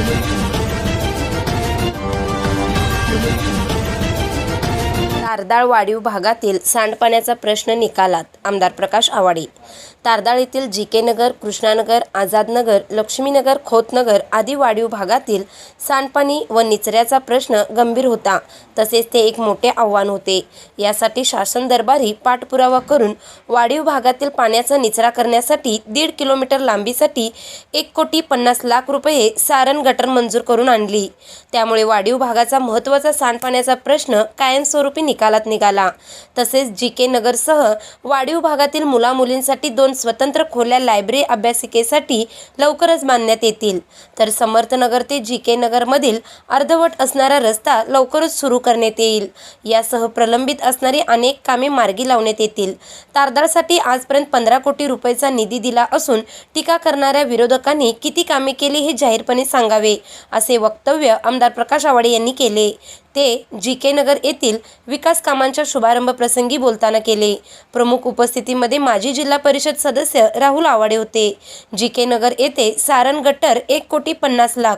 Absolute Tardal वाढीव भागातील सांडपाण्याचा प्रश्न निकालात आमदार प्रकाश आवाडे. तारदाळ येथील जी के नगर कृष्णानगर आझादनगर लक्ष्मीनगर खोतनगर आदी वाढीव भागातील सांडपाणी व निचऱ्याचा प्रश्न गंभीर होता. तसेच ते एक मोठे आव्हान होते. यासाठी शासन दरबारी पाठपुरावा करून वाढीव भागातील पाण्याचा निचरा करण्यासाठी दीड किलोमीटर लांबीसाठी एक कोटी पन्नास लाख रुपये सारण गटर मंजूर करून आणली. त्यामुळे वाढीव भागाचा महत्त्वाचा सांडपाण्याचा प्रश्न कायमस्वरूपी निकालात निघाला. तसेच जी के नगरसह वाढीव भागातील मुलामुलींसाठी दोन स्वतंत्र खोल्या लायब्ररी अभ्यासिकेसाठी लवकरच बांधण्यात येतील. तर समर्थनगर ते जी के नगरमधील अर्धवट असणारा रस्ता लवकरच सुरू करण्यात येईल. यासह प्रलंबित असणारी अनेक कामे मार्गी लावण्यात येतील. तारदाळसाठी आजपर्यंत पंधरा कोटी रुपयाचा निधी दिला असून टीका करणाऱ्या विरोधकांनी किती कामे केली हे जाहीरपणे सांगावे असे वक्तव्य आमदार प्रकाश आवाडे यांनी केले. ते जी के नगर येथील विकास कामांच्या शुभारंभ प्रसंगी बोलताना केले. प्रमुख उपस्थितीमध्ये माजी जिल्हा परिषद सदस्य राहुल आवाडे होते. जी के नगर येथे सारण गटर एक कोटी पन्नास लाख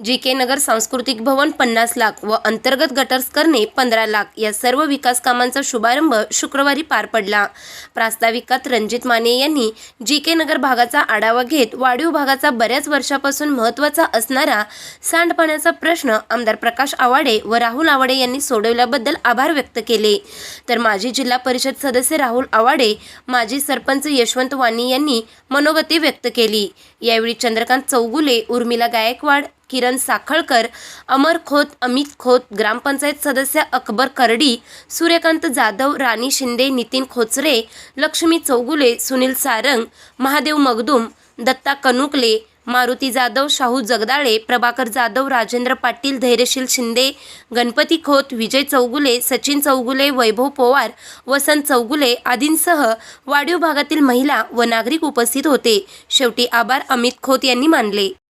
जी के नगर सांस्कृतिक भवन पन्नास लाख व अंतर्गत गटर्स करणे पंधरा लाख या सर्व विकास कामांचा शुभारंभ शुक्रवारी पार पडला. प्रास्ताविकात रणजित माने यांनी जी के नगर भागाचा आढावा घेत वाढीव भागाचा बऱ्याच वर्षापासून महत्त्वाचा असणारा सांडपाण्याचा प्रश्न आमदार प्रकाश आवाडे व राहुल आवाडे यांनी सोडवल्याबद्दल आभार व्यक्त केले. तर माजी जिल्हा परिषद सदस्य राहुल आवाडे माजी सरपंच यशवंत वाणी यांनी मनोगती व्यक्त केली. यावेळी चंद्रकांत चौगुले उर्मिला गायकवाड किरण साखळकर अमर खोत अमित खोत ग्रामपंचायत सदस्य अकबर करडी सूर्यकांत जाधव राणी शिंदे नितीन खोचरे लक्ष्मी चौगुले सुनील सारंग महादेव मगदुम दत्ता कनुकले मारुती जाधव शाहू जगदाळे प्रभाकर जाधव राजेंद्र पाटील धैर्यशील शिंदे गणपती खोत विजय चौगुले सचिन चौगुले वैभव पोवार वसंत चौगुले आदींसह वाढीव भागातील महिला व नागरिक उपस्थित होते. शेवटी आभार अमित खोत यांनी मानले.